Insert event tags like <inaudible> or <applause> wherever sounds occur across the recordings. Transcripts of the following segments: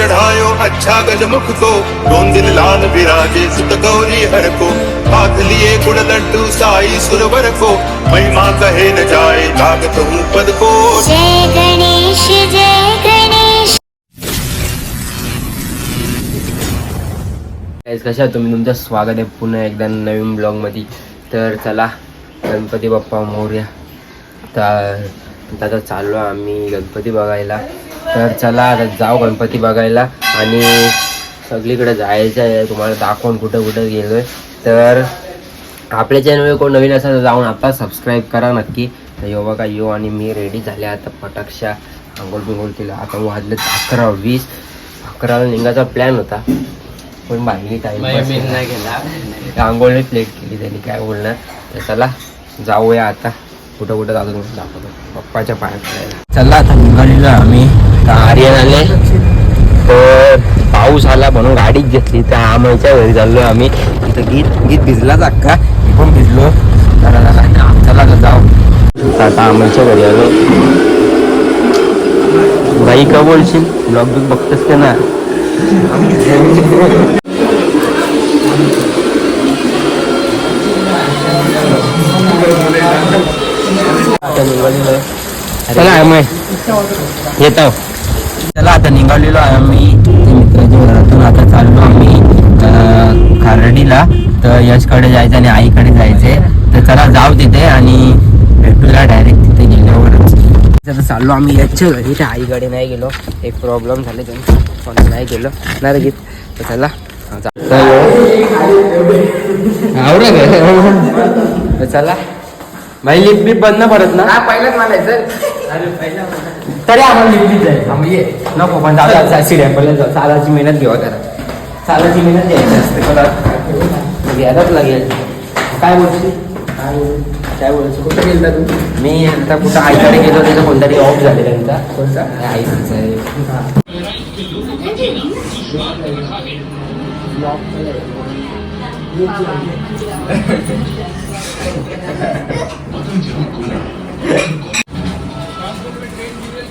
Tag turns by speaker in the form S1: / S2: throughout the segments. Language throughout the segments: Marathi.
S1: चढ़ायो अच्छा गजमुख को। दोन दिन लाल विराजे सुत गौरी हर को। हाथ लिए गुण लड्डू साई सुरवर को। महिमा कहे न जाए लागत हूँ पद को।
S2: जय गणेश जय गणेश।
S3: गाईज कशा तुम्ही? तुमचं स्वागत आहे पुन्हा एकदा नवीन ब्लॉगमध्ये. तर चला गणपती बाप्पा मोर्या. तर आता चाललो आम्ही गणपती बघायला. तर चला आता जाऊ गणपती बघायला. आणि सगळीकडे जायचं आहे तुम्हाला दाखवून कुठं कुठं गेलो आहे तर आपल्या चॅनलवर कोण नवीन असेल तर जाऊन आता सबस्क्राईब करा नक्की. तर यो बघा यो आणि मी रेडी झाले आता पटाक्षा. आंघोळ बिंघोळ केलं. आता वाजले अकरा वीस. अकराला निघायचा प्लॅन होता. पण बाहेर टाइम आंघोळने प्लेट केली त्यांनी काय बोलणार. तर चला जाऊया आता. कुठं कुठं जातो दाखवतो. पप्पाच्या पायात चला आता निघालेलो आम्ही. आर्यन आले? तर पाऊस आला म्हणून गाडीच घेतली. तर आमच्या घरी चाललो आम्ही. तिथं गीत गीत भिजलाच अक्का मी पण भिजलो. चला चला चला. जाऊ. तर आता आमच्या घरी आलो. बाई का बोलशील? ब्लॉग बिग बघतेस का ना चला आम्ही येतो. चला आता निघालेलो आहे आम्ही. ते मित्राच्या घरातून आता चाललो आम्ही खारडीला. तर यशकडे जायचं आणि आईकडे जायचंय. तर चला जाऊ तिथे आणि भेटूला डायरेक्ट तिथे गेल्यावरच. आता चाललो आम्ही याच्या घरी. त्या आईकडे नाही गेलो. एक प्रॉब्लेम झाले त्यांचं पण नाही गेलो. नाही गीत. तर चला तर चला. भाई लिप बीप बंद पडत ना? पहिलाच म्हणायचं. तरी आम्हाला लिप जाईल. आम्ही ये. नको पण दादा सिड्या पहिले जाऊ चालाची मेहनत घेऊ जरा. चालाची मेहनत घ्यायची असते मला घ्यायलाच लागेल. काय बोलशील? काय काय बोलायचं? कुठं गेलता तू? मी आता कुठं आईकडे गेलो त्याचा कोणतरी ऑफ झाले त्यांचा कोणता? आईचा आहे <laughs> <laughs>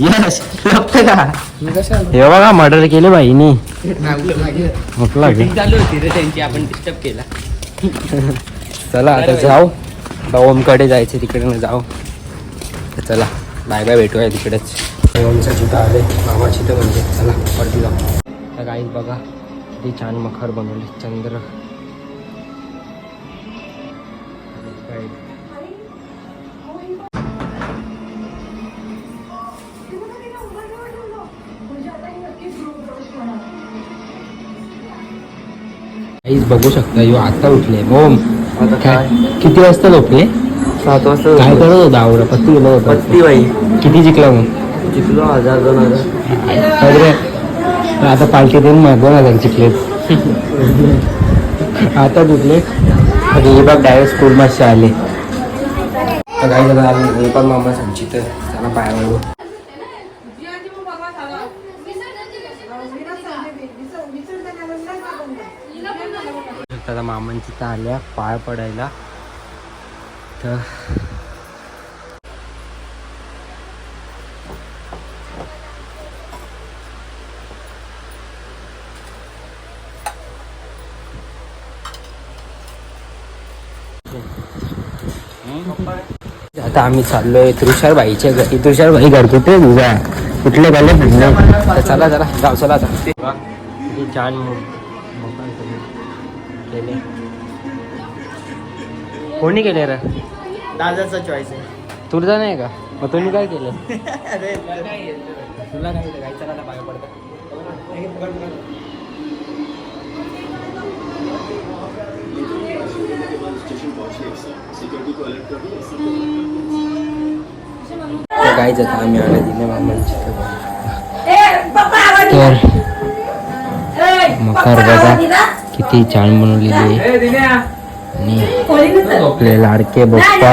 S3: यस लपते का हे बघा मर्डर केले बाईनी. म्हटलं की
S4: चालू होती रे त्यांची आपण डिस्टर्ब केला.
S3: चला आता जाऊ. आता ओमकडे जायचं तिकडे जाऊ. तर चला बाय बाय भेटूया तिकडेच. ओमचं तिथं आले मामाची तर म्हणजे. चला वरती जाऊ. तर काही बघा किती छान मखर बनवले चंद्र. काहीच बघू शकता यो आता उठले. ओम काय? किती वाजता झोपले?
S4: सात वाजता
S3: काय करत होता आवडा पत्ती गेलो होता.
S4: पत्ती बाई
S3: किती जिंकला मग?
S4: जिंकलो हजार दोन हजार.
S3: आता पालखी देऊन मग दोन हजार जिंकले आता जिंकले हे बघ डायरेक्ट स्कूल मध्ये आले. काही जण आम्ही पण मामा सांगची तर चला पायावर आता मामांची तर आल्या पाय पडायला. तर आता आम्ही चाललोय तुषार बाईच्या घरी तुषार बाई घर कुठे तुझा कुठले गाले चला चला जाऊ चला आता. छान केले कोणी केले रे?
S4: दादाचा चॉईस आहे.
S3: तुझा नाही का? मग तुम्ही काय केलं? <laughs> तुला काय जात आम्ही आला दिले मामांची तर आकार बघा. किती छान बनवलेली आहे. आणि आपले लाडके Bappa.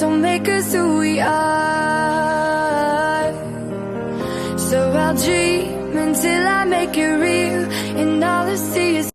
S5: Don't make us who we are. So I'll dream until I make it real, and all I see is.